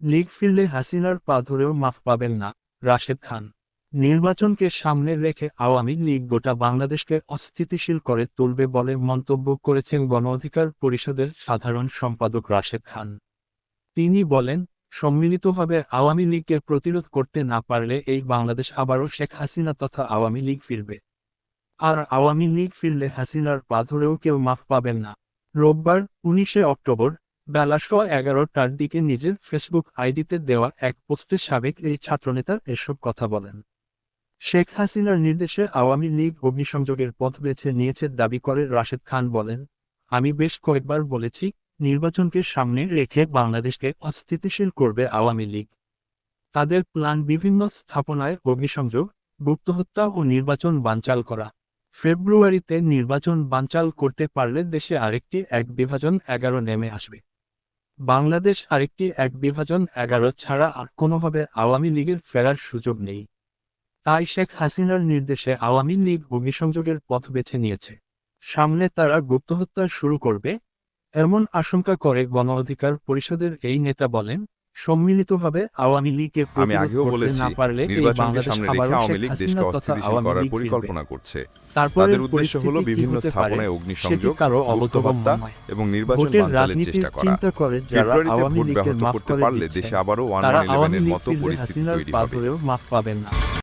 লীগ ফিরলে হাসিনার পা ধরেও মাফ পাবেন না, রাশেদ খান। নির্বাচনকে সামনে রেখে আওয়ামী লীগ গোটা বাংলাদেশকে অস্থিতিশীল করে তুলবে বলে মন্তব্য করেছেন গণ অধিকার পরিষদের সাধারণ সম্পাদক রাশেদ খান। তিনি বলেন, সম্মিলিতভাবে আওয়ামী লীগকে প্রতিরোধ করতে না পারলে এই বাংলাদেশ আবারও শেখ হাসিনা তথা আওয়ামী লীগ ফিরবে। আর আওয়ামী লীগ ফিরলে হাসিনার পা ধরেও কেউ মাফ পাবেন না। রোববার, উনিশে অক্টোবর বেলা শ এগারোটার দিকে নিজের ফেসবুক আইডিতে দেওয়া এক পোস্টে সাবেক এই ছাত্রনেতা এসব কথা বলেন। শেখ হাসিনার নির্দেশে আওয়ামী লীগ অগ্নিসংযোগের পথ বেছে নিয়েছে দাবি করে রাশেদ খান বলেন, আমি বেশ কয়েকবার বলেছি, নির্বাচনকে সামনে রেখে বাংলাদেশকে অস্থিতিশীল করবে আওয়ামী লীগ। তাদের প্ল্যান বিভিন্ন স্থাপনায় অগ্নিসংযোগ, গুপ্তহত্যা ও নির্বাচন বানচাল করা। ফেব্রুয়ারিতে নির্বাচন বানচাল করতে পারলে দেশে আরেকটি এক বিভাজন এগারো নেমে আসবে। বাংলাদেশ আরেকটি এক বিভাজন এগারো ছাড়া আর কোনোভাবে আওয়ামী লীগের ফেরার সুযোগ নেই। তাই শেখ হাসিনার নির্দেশে আওয়ামী লীগ অগ্নিসংযোগের পথ বেছে নিয়েছে। সামনে তারা গুপ্তহত্যা শুরু করবে, এমন আশঙ্কা করে গণ অধিকার পরিষদের এই নেতা বলেন সম্মিলিতভাবে আওয়ামী লীগকে আমি আগেও বলেছি না পারলে নির্বাচনকে সামনে রেখে আওয়ামী লীগ দেশকে অস্থিতিশীল করার পরিকল্পনা করছে। তারপরে তাদের উদ্দেশ্য হলো বিভিন্ন স্থাপনায় অগ্নিসংযোগ গুপ্তহত্যা এবং নির্বাচন বানচালের চেষ্টা করা। করে যারা ফেব্রুয়ারিতে ভোট ব্যাহত করতে পারলে দেশে আবারও ওয়ান ইলেভেনের মতো পরিস্থিতি তৈরি হবে।